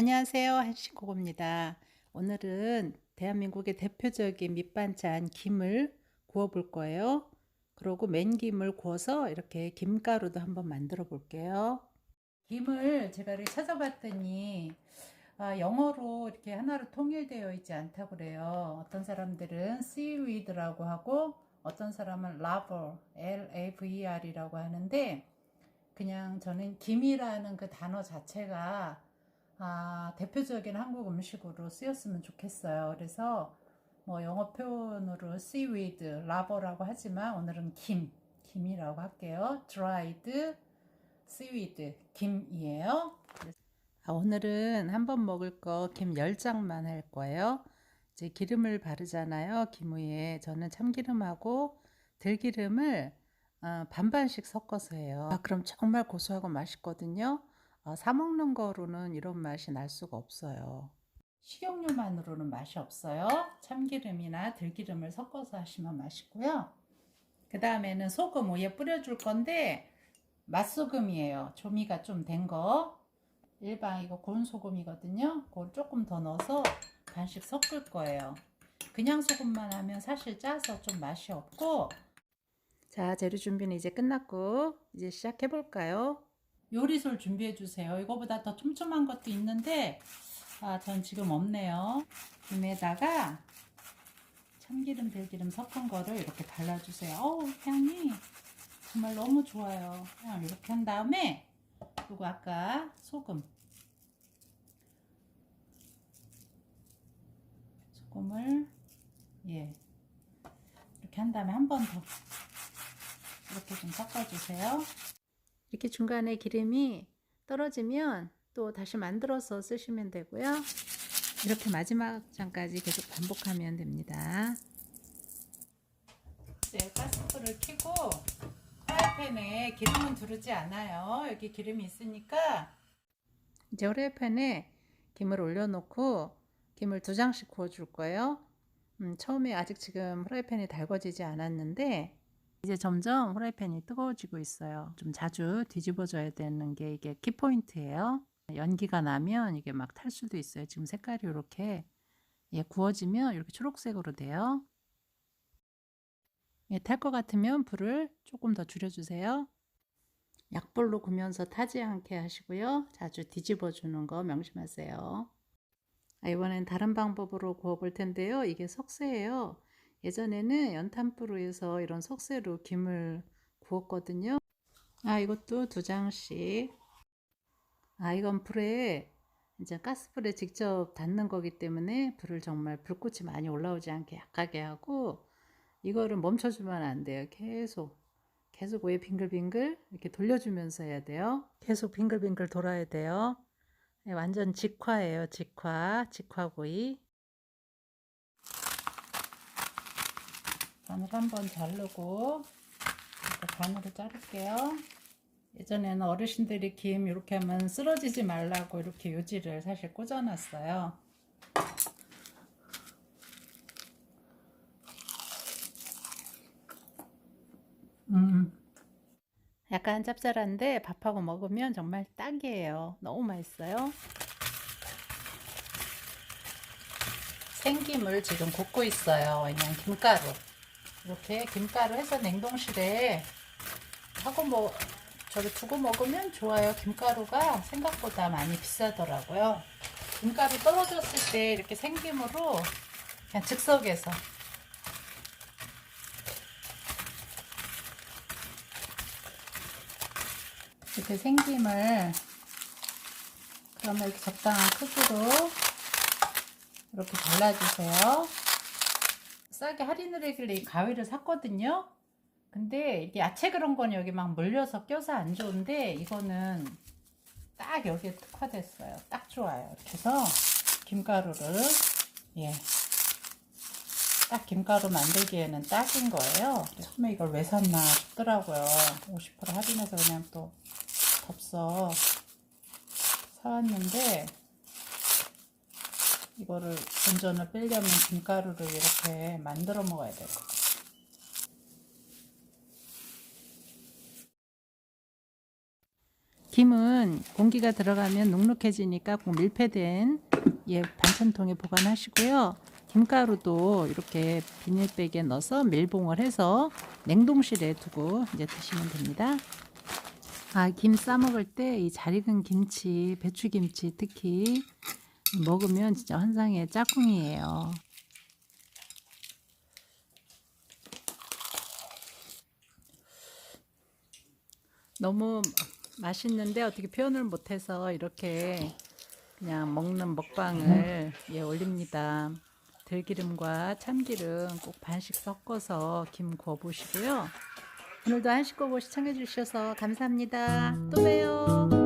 안녕하세요. 한식고고입니다. 오늘은 대한민국의 대표적인 밑반찬 김을 구워 볼 거예요. 그리고 맨김을 구워서 이렇게 김가루도 한번 만들어 볼게요. 김을 제가 이렇게 찾아봤더니 아, 영어로 이렇게 하나로 통일되어 있지 않다고 그래요. 어떤 사람들은 seaweed라고 하고 어떤 사람은 laver, L-A-V-R이라고 하는데 그냥 저는 김이라는 그 단어 자체가 아, 대표적인 한국 음식으로 쓰였으면 좋겠어요. 그래서 뭐 영어 표현으로 seaweed, 라버라고 하지만 오늘은 김, 김이라고 할게요. dried seaweed, 김이에요. 아, 오늘은 한 번 먹을 거 김 10장만 할 거예요. 이제 기름을 바르잖아요. 김 위에 저는 참기름하고 들기름을 어, 반반씩 섞어서 해요. 아, 그럼 정말 고소하고 맛있거든요. 어, 사 먹는 거로는 이런 맛이 날 수가 없어요. 식용유만으로는 맛이 없어요. 참기름이나 들기름을 섞어서 하시면 맛있고요. 그 다음에는 소금 위에 뿌려줄 건데 맛소금이에요. 조미가 좀 된 거. 일반 이거 고운 소금이거든요. 그걸 조금 더 넣어서 반씩 섞을 거예요. 그냥 소금만 하면 사실 짜서 좀 맛이 없고 자 재료 준비는 이제 끝났고 이제 시작해 볼까요? 요리솔 준비해 주세요. 이거보다 더 촘촘한 것도 있는데 아, 전 지금 없네요. 김에다가 참기름, 들기름 섞은 거를 이렇게 발라주세요. 어우, 향이 정말 너무 좋아요. 그냥 이렇게 한 다음에 그리고 아까 소금 소금을 예 이렇게 한 다음에 한 번 더 이렇게 좀 섞어주세요. 이렇게 중간에 기름이 떨어지면 또 다시 만들어서 쓰시면 되고요. 이렇게 마지막 장까지 계속 반복하면 됩니다. 이제 가스불을 켜고 프라이팬에 기름은 두르지 않아요. 여기 기름이 있으니까 이제 프라이팬에 김을 올려놓고 김을 두 장씩 구워줄 거예요. 음, 처음에 아직 지금 프라이팬이 달궈지지 않았는데 이제 점점 프라이팬이 뜨거워지고 있어요. 좀 자주 뒤집어줘야 되는 게 이게 키포인트예요. 연기가 나면 이게 막 탈 수도 있어요. 지금 색깔이 이렇게 예, 구워지면 이렇게 초록색으로 돼요. 예, 탈 것 같으면 불을 조금 더 줄여주세요. 약불로 구면서 타지 않게 하시고요. 자주 뒤집어 주는 거 명심하세요. 아, 이번엔 다른 방법으로 구워 볼 텐데요. 이게 석쇠예요. 예전에는 연탄불로 해서 이런 석쇠로 김을 구웠거든요. 아, 이것도 두 장씩. 아, 이건 불에 이제 가스불에 직접 닿는 거기 때문에 불을 정말 불꽃이 많이 올라오지 않게 약하게 하고 이거를 멈춰주면 안 돼요. 계속 계속 왜 빙글빙글 이렇게 돌려주면서 해야 돼요. 계속 빙글빙글 돌아야 돼요. 네, 완전 직화예요. 직화, 직화구이. 반을 한번 자르고 반으로 자를게요. 예전에는 어르신들이 김 이렇게 하면 쓰러지지 말라고 이렇게 요지를 사실 꽂아놨어요. 음. 약간 짭짤한데 밥하고 먹으면 정말 딱이에요. 너무 맛있어요. 생김을 지금 굽고 있어요. 그냥 김가루. 이렇게 김가루 해서 냉동실에 하고 뭐 저기 두고 먹으면 좋아요. 김가루가 생각보다 많이 비싸더라고요. 김가루 떨어졌을 때 이렇게 생김으로 그냥 즉석에서 이렇게 생김을 그러면 이렇게 적당한 크기로 이렇게 잘라주세요. 싸게 할인을 하길래 이 가위를 샀거든요. 근데 이게 야채 그런 건 여기 막 물려서 껴서 안 좋은데 이거는 딱 여기에 특화됐어요. 딱 좋아요. 이렇게 해서 김가루를 예. 딱 김가루 만들기에는 딱인 거예요. 처음에 이걸 왜 샀나 싶더라고요. 50% 할인해서 그냥 또 덥서 사왔는데 이거를 본전을 빼려면 김가루를 이렇게 만들어 먹어야 돼요. 김은 공기가 들어가면 눅눅해지니까 꼭 밀폐된 예, 반찬통에 보관하시고요. 김가루도 이렇게 비닐백에 넣어서 밀봉을 해서 냉동실에 두고 이제 드시면 됩니다. 아, 김 싸 먹을 때 이 잘 익은 김치, 배추김치 특히 먹으면 진짜 환상의 짝꿍이에요. 너무 맛있는데 어떻게 표현을 못해서 이렇게 그냥 먹는 먹방을 예, 올립니다. 들기름과 참기름 꼭 반씩 섞어서 김 구워 보시고요. 오늘도 한식 구워 시청해 주셔서 감사합니다. 또 봬요.